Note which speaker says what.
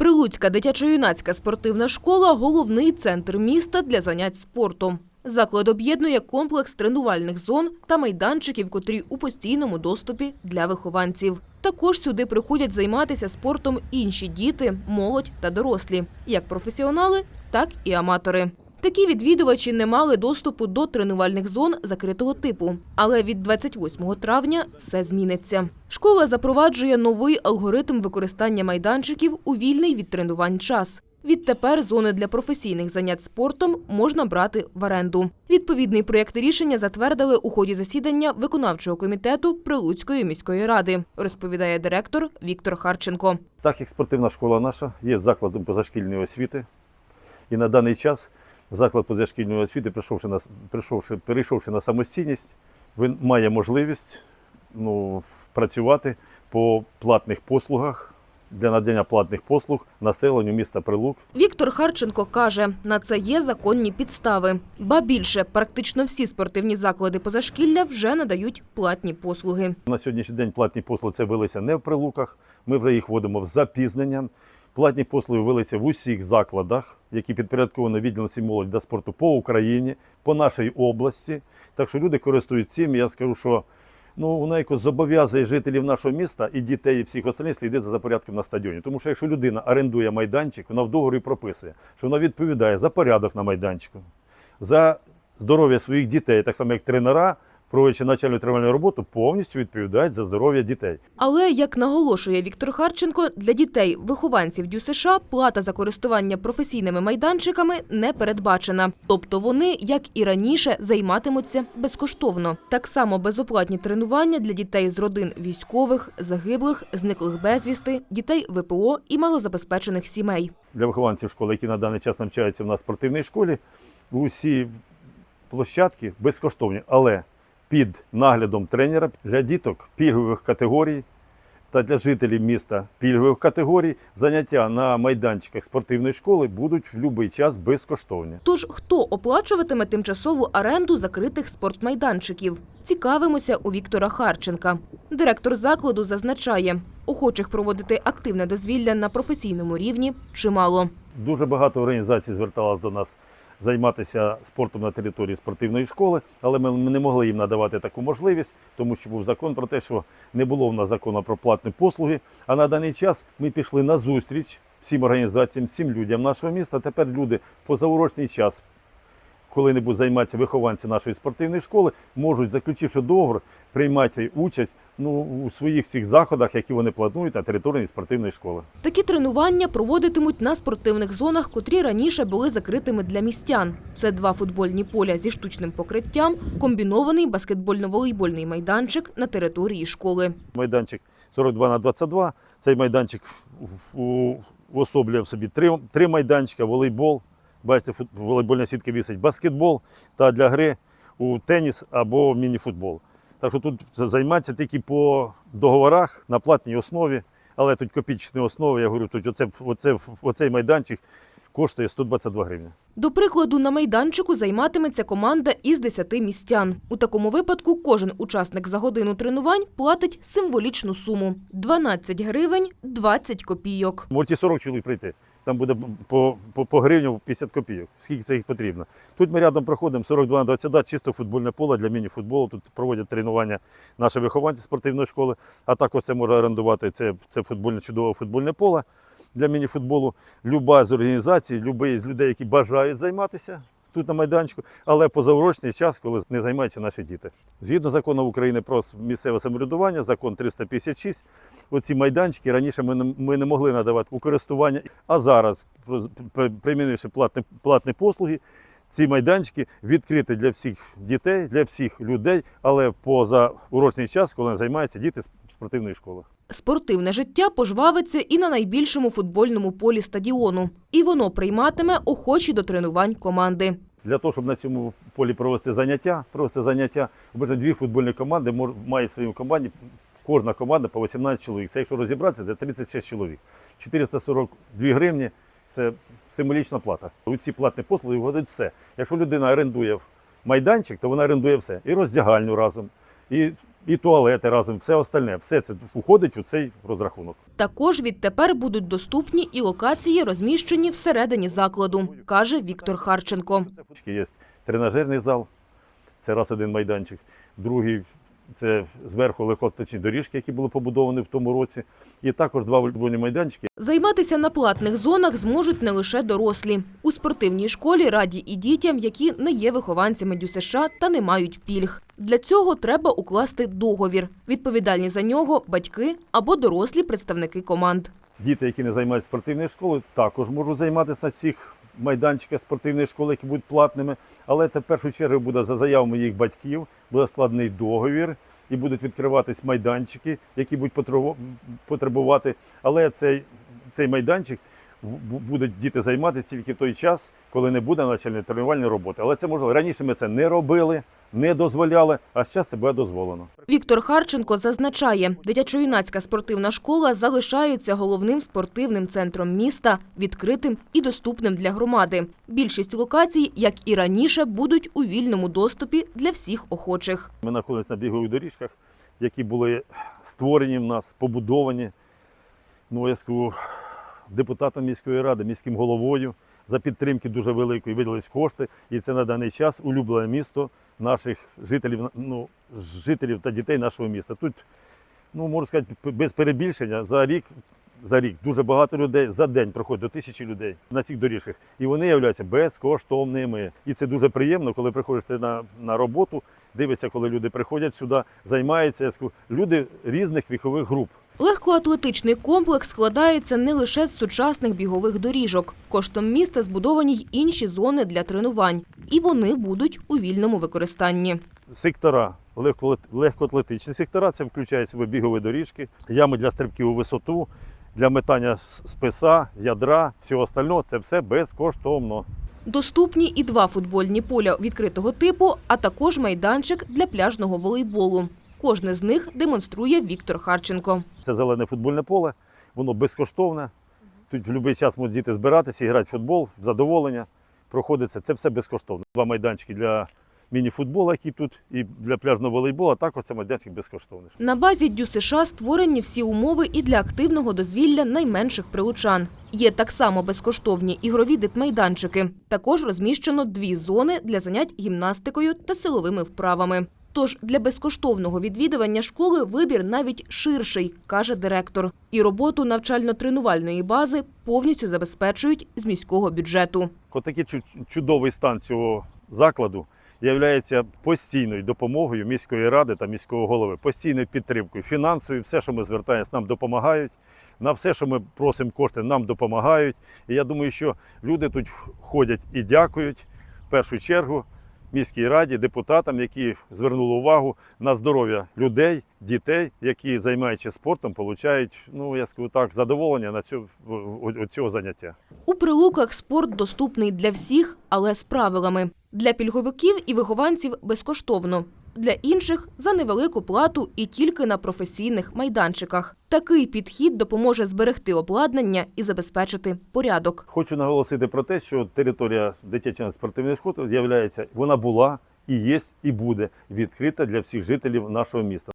Speaker 1: Прилуцька дитячо-юнацька спортивна школа – головний центр міста для занять спортом. Заклад об'єднує комплекс тренувальних зон та майданчиків, котрі у постійному доступі для вихованців. Також сюди приходять займатися спортом інші діти, молодь та дорослі, як професіонали, так і аматори. Такі відвідувачі не мали доступу до тренувальних зон закритого типу. Але від 28 травня все зміниться. Школа запроваджує новий алгоритм використання майданчиків у вільний від тренувань час. Відтепер зони для професійних занять спортом можна брати в оренду. Відповідний проєкт рішення затвердили у ході засідання виконавчого комітету Прилуцької міської ради, розповідає директор Віктор Харченко.
Speaker 2: Так як спортивна школа наша є закладом позашкільної освіти, і на даний час заклад позашкільної освіти, прийшовши на, прийшовши, перейшовши на самостійність, він має можливість ну, працювати по платних послугах для надання платних послуг населенню міста Прилук.
Speaker 1: Віктор Харченко каже, на це є законні підстави. Ба більше, практично всі спортивні заклади позашкілля вже надають платні послуги.
Speaker 2: На сьогоднішній день платні послуги це велися не в Прилуках, ми вже їх вводимо з запізненням. Платні послуги велися в усіх закладах, які підпорядковані відділом «Сім молодь та спорту по Україні, по нашій області. Так що люди користуються цим. Я скажу, що ну, вона якось зобов'язує жителів нашого міста і дітей, і всіх остальних слідити за порядком на стадіоні. Тому що якщо людина орендує майданчик, вона в договорі прописує, що вона відповідає за порядок на майданчику, за здоров'я своїх дітей, так само як тренера, проводячи начальну тренувальну роботу, повністю відповідають за здоров'я дітей.
Speaker 1: Але, як наголошує Віктор Харченко, для дітей, вихованців ДЮСШ плата за користування професійними майданчиками не передбачена. Тобто вони, як і раніше, займатимуться безкоштовно. Так само безоплатні тренування для дітей з родин військових, загиблих, зниклих безвісти, дітей ВПО і малозабезпечених сімей.
Speaker 2: для вихованців школи, які на даний час навчаються в нас в спортивній школі, усі площадки безкоштовні, але під наглядом тренера для діток пільгових категорій та для жителів міста пільгових категорій заняття на майданчиках спортивної школи будуть в будь-який час безкоштовні.
Speaker 1: Тож хто оплачуватиме тимчасову оренду закритих спортмайданчиків? Цікавимося у Віктора Харченка. Директор закладу зазначає, охочих проводити активне дозвілля на професійному рівні чимало.
Speaker 2: Дуже багато організацій зверталось до нас займатися спортом на території спортивної школи, але ми не могли їм надавати таку можливість, тому що був закон про те, що не було в нас закону про платні послуги. А на даний час ми пішли на зустріч всім організаціям, всім людям нашого міста. Тепер люди в позаурочний час, коли-небудь займатися вихованці нашої спортивної школи, можуть, заключивши договор, приймати участь ну, у своїх всіх заходах, які вони планують на території спортивної школи.
Speaker 1: Такі тренування проводитимуть на спортивних зонах, котрі раніше були закритими для містян. Це два футбольні поля зі штучним покриттям, комбінований баскетбольно-волейбольний майданчик на території школи.
Speaker 2: майданчик 42 на 22. Цей майданчик в- уособлює в собі три, три майданчика, волейбол. Бачите, волейбольна сітка вісить, баскетбол та для гри у теніс або міні-футбол. Так що тут займатися тільки по договорах на платній основі, але тут копійчні основи, я говорю, тут оце, оце, оцей майданчик коштує 122 гривні.
Speaker 1: До прикладу, на майданчику займатиметься команда із 10 містян. У такому випадку кожен учасник за годину тренувань платить символічну суму – 12 гривень 20 копійок.
Speaker 2: Можуть і 40 чоловік прийти. Там буде по, по, по гривню 50 копійок. Скільки це їх потрібно. Тут ми рядом проходимо 42 на 22, чисто футбольне поле для міні-футболу. Тут проводять тренування наші вихованці спортивної школи. А також це може орендувати це, це футбольне чудове футбольне поле для міні-футболу. Люба з організацій, любий з людей, які бажають займатися. Тут на майданчику, але позаурочний час, коли не займаються наші діти. Згідно закону України про місцеве самоврядування, закон 356, оці майданчики раніше ми не, ми не могли надавати у користування. А зараз, при- примінивши платні, платні послуги, ці майданчики відкриті для всіх дітей, для всіх людей, але поза урочний час, коли займаються діти з спортивної школи.
Speaker 1: Спортивне життя пожвавиться і на найбільшому футбольному полі стадіону. І воно прийматиме охочі до тренувань команди.
Speaker 2: Для того, щоб на цьому полі провести заняття, провести заняття, обично дві футбольні команди мають в своїй команді, кожна команда по 18 чоловік. Це якщо розібратися, це 36 чоловік. 442 гривні це символічна плата. У ці платні послуги входить все. Якщо людина орендує майданчик, то вона орендує все. І роздягальню разом, і і туалети разом, все остальне, все це входить у цей розрахунок.
Speaker 1: Також відтепер будуть доступні і локації, розміщені всередині закладу, каже Віктор Харченко.
Speaker 2: Є тренажерний зал, це раз один майданчик. Другий це зверху легкоатлетичні доріжки, які були побудовані в тому році. І також два футбольні майданчики.
Speaker 1: Займатися на платних зонах зможуть не лише дорослі. У спортивній школі раді і дітям, які не є вихованцями ДЮСШ та не мають пільг. Для цього треба укласти договір. Відповідальні за нього батьки або дорослі представники команд.
Speaker 2: Діти, які не займаються спортивною школою, також можуть займатися на всіх майданчиках спортивної школи, які будуть платними. Але це в першу чергу буде за заявами їх батьків, буде складний договір і будуть відкриватись майданчики, які будуть потребувати. Але цей, цей майданчик будуть діти займатися тільки в той час, коли не буде навчальної тренувальної роботи. Але це можливо. Раніше ми це не робили, не дозволяли, а зараз це буде дозволено.
Speaker 1: Віктор Харченко зазначає, дитячо-юнацька спортивна школа залишається головним спортивним центром міста, відкритим і доступним для громади. Більшість локацій, як і раніше, будуть у вільному доступі для всіх охочих.
Speaker 2: Ми знаходимося на бігових доріжках, які були створені в нас, побудовані ну, я скажу, депутатом міської ради, міським головою. За підтримки дуже великої виділились кошти, і це на даний час улюблене місто наших жителів, ну, жителів та дітей нашого міста. Тут, ну можна сказати, без перебільшення за рік. За рік дуже багато людей за день проходить до тисячі людей на цих доріжках, і вони являються безкоштовними. І це дуже приємно, коли приходиш ти на, на роботу, дивишся, коли люди приходять сюди, займаються. Люди різних вікових груп.
Speaker 1: Легкоатлетичний комплекс складається не лише з сучасних бігових доріжок. Коштом міста збудовані й інші зони для тренувань, і вони будуть у вільному використанні.
Speaker 2: Сектора, легко- легкоатлетичні сектора, це включає в себе бігові доріжки, ями для стрибків у висоту, для метання списа, ядра, всього остального це все безкоштовно.
Speaker 1: Доступні і два футбольні поля відкритого типу, а також майданчик для пляжного волейболу. Кожне з них демонструє Віктор Харченко.
Speaker 2: Це зелене футбольне поле, воно безкоштовне. Тут в будь-який час можуть діти збиратися грати в футбол, задоволення. Проходиться. Це все безкоштовно. Два майданчики для міні-футболу, які тут, і для пляжного волейболу, також це майданчик безкоштовний.
Speaker 1: На базі Дю США створені всі умови і для активного дозвілля найменших прилучан. Є так само безкоштовні ігрові дитмайданчики. Також розміщено дві зони для занять гімнастикою та силовими вправами. Тож для безкоштовного відвідування школи вибір навіть ширший, каже директор. І роботу навчально-тренувальної бази повністю забезпечують з міського бюджету.
Speaker 2: Отакий чу- чудовий стан цього закладу є постійною допомогою міської ради та міського голови, постійною підтримкою, фінансовою, все, що ми звертаємося, нам допомагають. На все, що ми просимо кошти, нам допомагають. І я думаю, що люди тут ходять і дякують в першу чергу міській раді, депутатам, які звернули увагу на здоров'я людей, дітей, які займаючись спортом, получають, ну я скажу так, задоволення на цю, цього заняття.
Speaker 1: У прилуках спорт доступний для всіх, але з правилами. Для пільговиків і вихованців безкоштовно. Для інших за невелику плату і тільки на професійних майданчиках. Такий підхід допоможе зберегти обладнання і забезпечити порядок.
Speaker 2: Хочу наголосити про те, що територія дитячого спортивних школи являється, вона була і є, і буде відкрита для всіх жителів нашого міста.